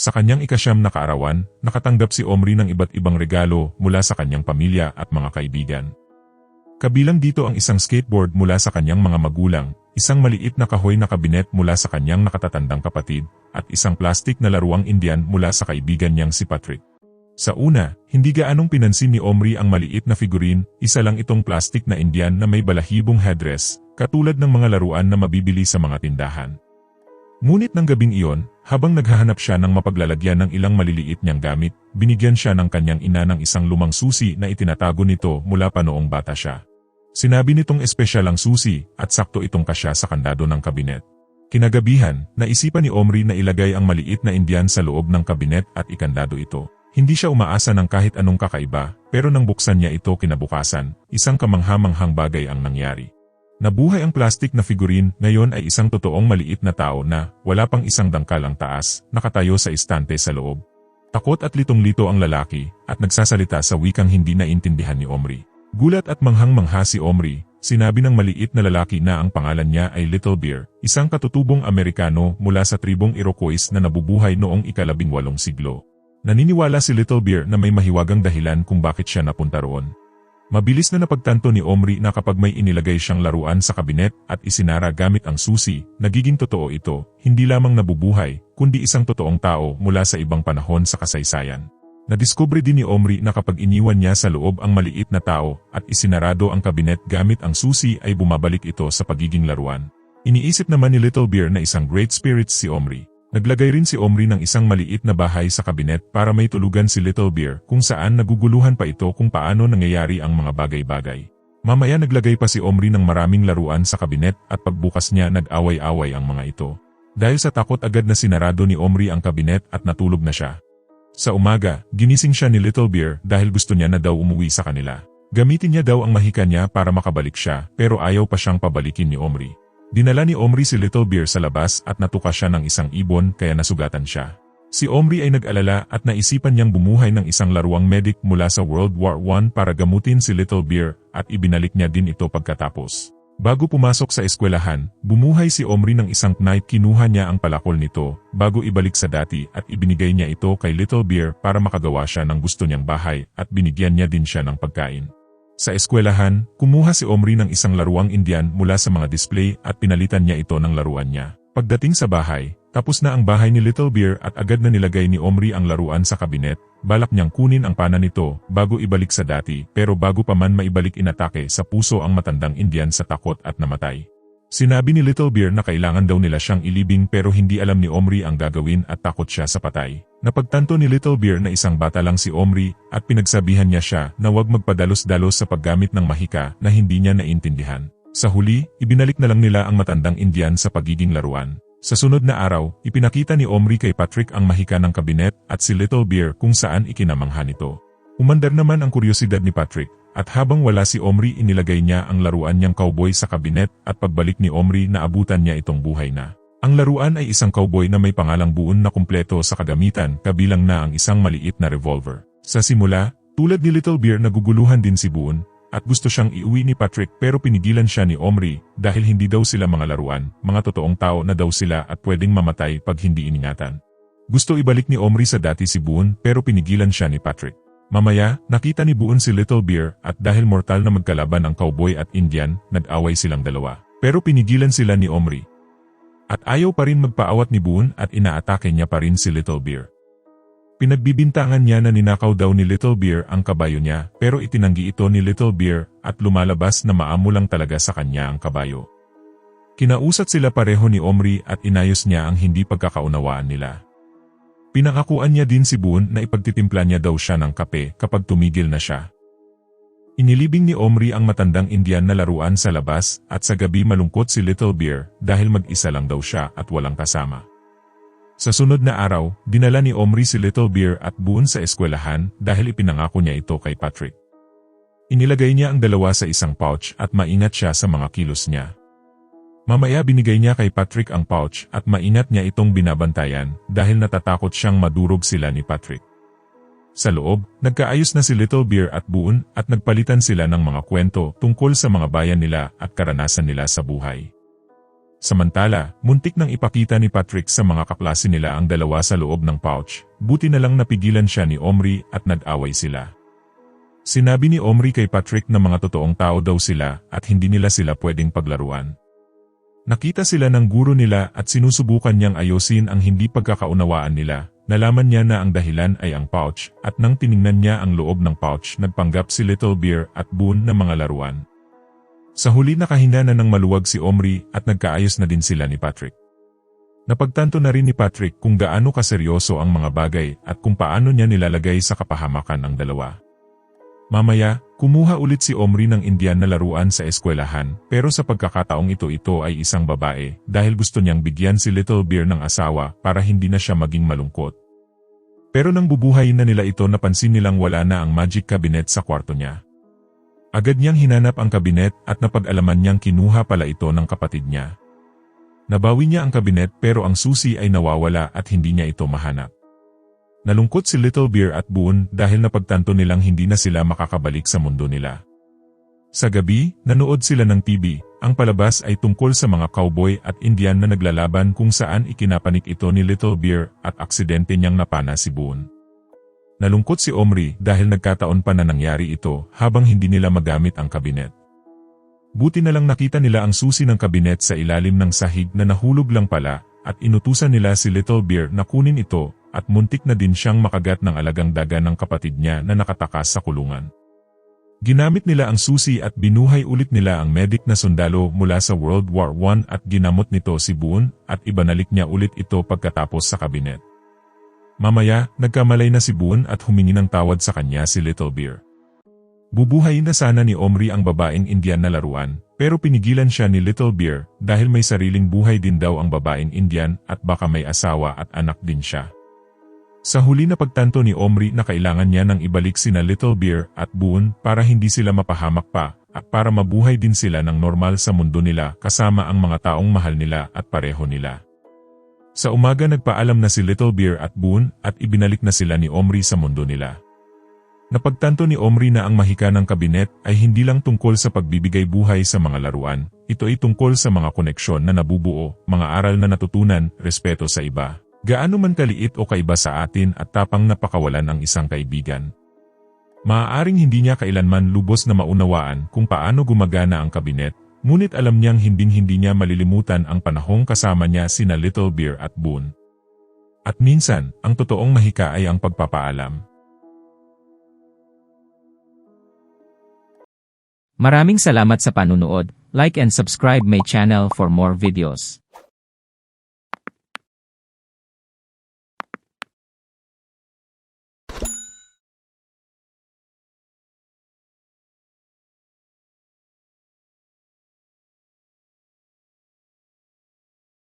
Sa kanyang ikasyam na kaarawan, nakatanggap si Omri ng iba't ibang regalo mula sa kanyang pamilya at mga kaibigan. Kabilang dito ang isang skateboard mula sa kanyang mga magulang, isang maliit na kahoy na kabinet mula sa kanyang nakatatandang kapatid, at isang plastik na laruang Indian mula sa kaibigan niyang si Patrick. Sa una, hindi gaanong pinansin ni Omri ang maliit na figurin, isa lang itong plastik na Indian na may balahibong headdress, katulad ng mga laruan na mabibili sa mga tindahan. Ngunit ng gabing iyon, habang naghahanap siya ng mapaglalagyan ng ilang maliliit niyang gamit, binigyan siya ng kanyang ina ng isang lumang susi na itinatago nito mula pa noong bata siya. Sinabi nitong espesyal ang susi at sakto itong kasya sa kandado ng kabinet. Kinagabihan, naisipan ni Omri na ilagay ang maliit na Indian sa loob ng kabinet at ikandado ito. Hindi siya umaasa ng kahit anong kakaiba, pero nang buksan niya ito kinabukasan, isang kamanghamanghang bagay ang nangyari. Nabuhay ang plastik na figurin, ngayon ay isang totoong maliit na tao na, wala pang isang dangkal ang taas, nakatayo sa istante sa loob. Takot at litong-lito ang lalaki, at nagsasalita sa wikang hindi naintindihan ni Omri. Gulat at manghang-mangha si Omri, sinabi ng maliit na lalaki na ang pangalan niya ay Little Bear, isang katutubong Amerikano mula sa tribong Iroquois na nabubuhay noong ikalabing walong siglo. Naniniwala si Little Bear na may mahiwagang dahilan kung bakit siya napunta roon. Mabilis na napagtanto ni Omri na kapag may inilagay siyang laruan sa kabinet at isinara gamit ang susi, nagiging totoo ito, hindi lamang nabubuhay, kundi isang totoong tao mula sa ibang panahon sa kasaysayan. Nadiskubre din ni Omri na kapag iniwan niya sa loob ang maliit na tao at isinarado ang kabinet gamit ang susi ay bumabalik ito sa pagiging laruan. Iniisip naman ni Little Bear na isang great spirits si Omri. Naglagay rin si Omri ng isang maliit na bahay sa kabinet para may tulugan si Little Bear kung saan naguguluhan pa ito kung paano nangyayari ang mga bagay-bagay. Mamaya naglagay pa si Omri ng maraming laruan sa kabinet at pagbukas niya nag-away-away ang mga ito. Dahil sa takot agad na sinarado ni Omri ang kabinet at natulog na siya. Sa umaga, ginising siya ni Little Bear dahil gusto niya na daw umuwi sa kanila. Gamitin niya daw ang mahika niya para makabalik siya pero ayaw pa siyang pabalikin ni Omri. Dinala ni Omri si Little Bear sa labas at natuka siya ng isang ibon kaya nasugatan siya. Si Omri ay nag-alala at naisipan niyang bumuhay ng isang laruang medic mula sa World War I para gamutin si Little Bear at ibinalik niya din ito pagkatapos. Bago pumasok sa eskwelahan, bumuhay si Omri ng isang knife kinuha niya ang palakol nito bago ibalik sa dati at ibinigay niya ito kay Little Bear para makagawa siya ng gusto niyang bahay at binigyan niya din siya ng pagkain. Sa eskwelahan, kumuha si Omri ng isang laruang Indian mula sa mga display at pinalitan niya ito ng laruan niya. Pagdating sa bahay, tapos na ang bahay ni Little Bear at agad na nilagay ni Omri ang laruan sa kabinet, balak niyang kunin ang pana nito bago ibalik sa dati pero bago pa man maibalik inatake sa puso ang matandang Indian sa takot at namatay. Sinabi ni Little Bear na kailangan daw nila siyang ilibing pero hindi alam ni Omri ang gagawin at takot siya sa patay. Napagtanto ni Little Bear na isang bata lang si Omri at pinagsabihan niya siya na huwag magpadalos-dalos sa paggamit ng mahika na hindi niya naintindihan. Sa huli, ibinalik na lang nila ang matandang Indian sa pagiging laruan. Sa sunod na araw, ipinakita ni Omri kay Patrick ang mahika ng kabinet at si Little Bear kung saan ikinamangha nito. Umandar naman ang kuryosidad ni Patrick at habang wala si Omri inilagay niya ang laruan niyang cowboy sa kabinet at pagbalik ni Omri na abutan niya itong buhay na. Ang laruan ay isang cowboy na may pangalang buon na kumpleto sa kagamitan kabilang na ang isang maliit na revolver. Sa simula, tulad ni Little Bear naguguluhan din si Boone at gusto siyang iuwi ni Patrick pero pinigilan siya ni Omri dahil hindi daw sila mga laruan, mga totoong tao na daw sila at pwedeng mamatay pag hindi iningatan. Gusto ibalik ni Omri sa dati si Boone pero pinigilan siya ni Patrick. Mamaya, nakita ni Buon si Little Bear at dahil mortal na magkalaban ang cowboy at Indian, nag-away silang dalawa. Pero pinigilan sila ni Omri. At ayaw pa rin magpaawat ni Buon at inaatake niya pa rin si Little Bear. Pinagbibintangan niya na ninakaw daw ni Little Bear ang kabayo niya pero itinanggi ito ni Little Bear at lumalabas na maamo lang talaga sa kanya ang kabayo. Kinausat sila pareho ni Omri at inayos niya ang hindi pagkakaunawaan nila. Pinangakuan niya din si Boone na ipagtitimpla niya daw siya ng kape kapag tumigil na siya. Inilibing ni Omri ang matandang Indian na laruan sa labas at sa gabi malungkot si Little Bear dahil mag-isa lang daw siya at walang kasama. Sa sunod na araw, dinala ni Omri si Little Bear at Boone sa eskwelahan dahil ipinangako niya ito kay Patrick. Inilagay niya ang dalawa sa isang pouch at maingat siya sa mga kilos niya. Mamaya binigay niya kay Patrick ang pouch at maingat niya itong binabantayan dahil natatakot siyang madurog sila ni Patrick. Sa loob, nagkaayos na si Little Bear at Boone at nagpalitan sila ng mga kwento tungkol sa mga bayan nila at karanasan nila sa buhay. Samantala, muntik nang ipakita ni Patrick sa mga kaklase nila ang dalawa sa loob ng pouch, buti na lang napigilan siya ni Omri at nag-away sila. Sinabi ni Omri kay Patrick na mga totoong tao daw sila at hindi nila sila pwedeng paglaruan. Nakita sila ng guro nila at sinusubukan niyang ayusin ang hindi pagkakaunawaan nila. Nalaman niya na ang dahilan ay ang pouch at nang tiningnan niya ang loob ng pouch nagpanggap si Little Bear at Boone na mga laruan. Sa huli nakahina na ng maluwag si Omri at nagkaayos na din sila ni Patrick. Napagtanto na rin ni Patrick kung gaano kaseryoso ang mga bagay at kung paano niya nilalagay sa kapahamakan ang dalawa. Mamaya, kumuha ulit si Omri ng Indian na laruan sa eskwelahan pero sa pagkakataong ito ito ay isang babae dahil gusto niyang bigyan si Little Bear ng asawa para hindi na siya maging malungkot. Pero nang bubuhayin na nila ito napansin nilang wala na ang magic cabinet sa kwarto niya. Agad niyang hinanap ang kabinet at napag-alaman niyang kinuha pala ito ng kapatid niya. Nabawi niya ang kabinet pero ang susi ay nawawala at hindi niya ito mahanap. Nalungkot si Little Bear at Boone dahil napagtanto nilang hindi na sila makakabalik sa mundo nila. Sa gabi, nanood sila ng TV. Ang palabas ay tungkol sa mga cowboy at Indian na naglalaban kung saan ikinapanik ito ni Little Bear at aksidente niyang napana si Boone. Nalungkot si Omri dahil nagkataon pa na nangyari ito habang hindi nila magamit ang kabinet. Buti na lang nakita nila ang susi ng kabinet sa ilalim ng sahig na nahulog lang pala at inutusan nila si Little Bear na kunin ito at muntik na din siyang makagat ng alagang daga ng kapatid niya na nakatakas sa kulungan. Ginamit nila ang susi at binuhay ulit nila ang medic na sundalo mula sa World War I at ginamot nito si Boone at ibanalik niya ulit ito pagkatapos sa kabinet. Mamaya, nagkamalay na si Boone at humingi ng tawad sa kanya si Little Bear. Bubuhayin na sana ni Omri ang babaeng Indian na laruan, pero pinigilan siya ni Little Bear dahil may sariling buhay din daw ang babaeng Indian at baka may asawa at anak din siya. Sa huli na pagtanto ni Omri na kailangan niya nang ibalik sina Little Bear at Boone para hindi sila mapahamak pa at para mabuhay din sila ng normal sa mundo nila kasama ang mga taong mahal nila at pareho nila. Sa umaga nagpaalam na si Little Bear at Boone at ibinalik na sila ni Omri sa mundo nila. Napagtanto ni Omri na ang mahika ng kabinet ay hindi lang tungkol sa pagbibigay buhay sa mga laruan, ito ay tungkol sa mga koneksyon na nabubuo, mga aral na natutunan, respeto sa iba. Gaano man kaliit o kaiba sa atin at tapang napakawalan ang isang kaibigan. Maaaring hindi niya kailanman lubos na maunawaan kung paano gumagana ang kabinet, Ngunit alam niyang hinding-hindi niya malilimutan ang panahong kasama niya sina Little Bear at Boone. At minsan, ang totoong mahika ay ang pagpapaalam. Maraming salamat sa panunood. Like and subscribe my channel for more videos.